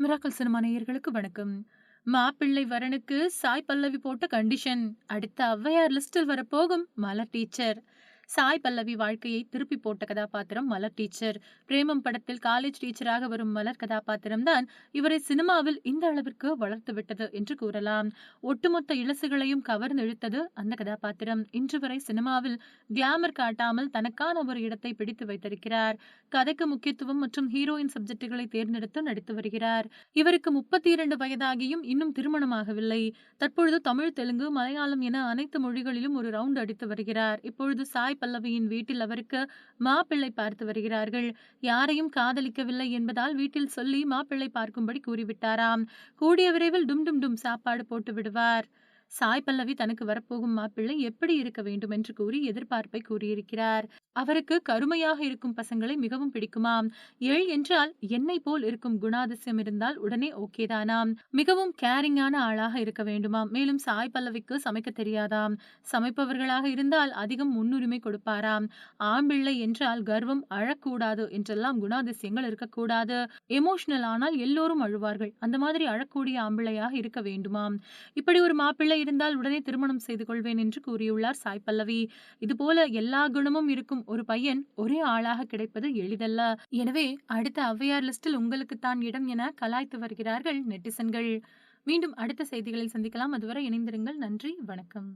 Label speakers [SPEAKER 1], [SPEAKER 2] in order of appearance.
[SPEAKER 1] Miracle cinema நேயர்களுக்கு வணக்கம். மாப்பிள்ளை வரனுக்கு சாய் பல்லவி போட்ட கண்டிஷன் அடுத்த ஔவையார் லிஸ்டில் வரப்போகும் மலர் டீச்சர் சாய் பல்லவி வாழ்க்கையை திருப்பி போட்ட கதாபாத்திரம் மலர் டீச்சர். பிரேமம் படத்தில் காலேஜ் டீச்சராக வரும் மலர் கதாபாத்திரம் தான் இவரை சினிமாவில் இந்த அளவிற்கு வளர்த்து விட்டது என்று கூறலாம். ஒட்டுமொத்த இலசுகளையும் கவர்ந்து இழுத்தது அந்த கதாபாத்திரம். இன்று வரை சினிமாவில் கிளாமர் காட்டாமல் தனக்கான ஒரு இடத்தை பிடித்து வைத்திருக்கிறார். கதைக்கு முக்கியத்துவம் மற்றும் ஹீரோயின் சப்ஜெக்டுகளை தேர்ந்தெடுத்து நடித்து வருகிறார். இவருக்கு முப்பத்தி இரண்டு வயதாகியும் இன்னும் திருமணமாகவில்லை. தற்பொழுது தமிழ் தெலுங்கு மலையாளம் என அனைத்து மொழிகளிலும் ஒரு ரவுண்ட் அடித்து வருகிறார். இப்பொழுது சாய் பல்லவியின் வீட்டில் அவருக்கு மாப்பிள்ளை பார்த்து வருகிறார்கள். யாரையும் காதலிக்கவில்லை என்பதால் வீட்டில் சொல்லி மாப்பிள்ளை பார்க்கும்படி கூறிவிட்டாராம். கூடிய விரைவில் டும் டும் டும் சாப்பாடு போட்டு விடுவார். சாய் பல்லவி தனக்கு வரப்போகும் மாப்பிள்ளை எப்படி இருக்க வேண்டும் என்று கூறி எதிர்பார்ப்பை கூறியிருக்கிறார். அவருக்கு கருமையாக இருக்கும் பசங்களை மிகவும் பிடிக்குமாம். எள் என்றால் என்னை போல் இருக்கும் குணாதிசயம் இருந்தால் உடனே ஓகே தானாம். மிகவும் கேரிங்கான ஆளாக இருக்க வேண்டுமாம். மேலும் சாய் பல்லவிக்கு சமைக்க தெரியாதாம். சமைப்பவர்களாக இருந்தால் அதிகம் முன்னுரிமை கொடுப்பாராம். ஆம்பிள்ளை என்றால் கர்வம் அழக்கூடாது என்றெல்லாம் குணாதிசயங்கள் இருக்கக்கூடாது. எமோஷனல் ஆனால் எல்லோரும் அழுவார்கள். அந்த மாதிரி அழக்கூடிய ஆம்பிள்ளையாக இருக்க வேண்டுமாம். இப்படி ஒரு மாப்பிள்ளை இருந்தால் உடனே திருமணம் செய்து கொள்வேன் என்று கூறியுள்ளார் சாய் பல்லவி. இதுபோல எல்லா குணமும் இருக்கும் ஒரு பையன் ஒரே ஆளாக கிடைப்பது எளிதல்ல. எனவே அடுத்த ஔவையார் லிஸ்டில் உங்களுக்கு தான் இடம் என கலாய்த்து வருகிறார்கள் நெட்டிசன்கள். மீண்டும் அடுத்த செய்திகளில் சந்திக்கலாம். அதுவரை இணைந்திருங்கள். நன்றி. வணக்கம்.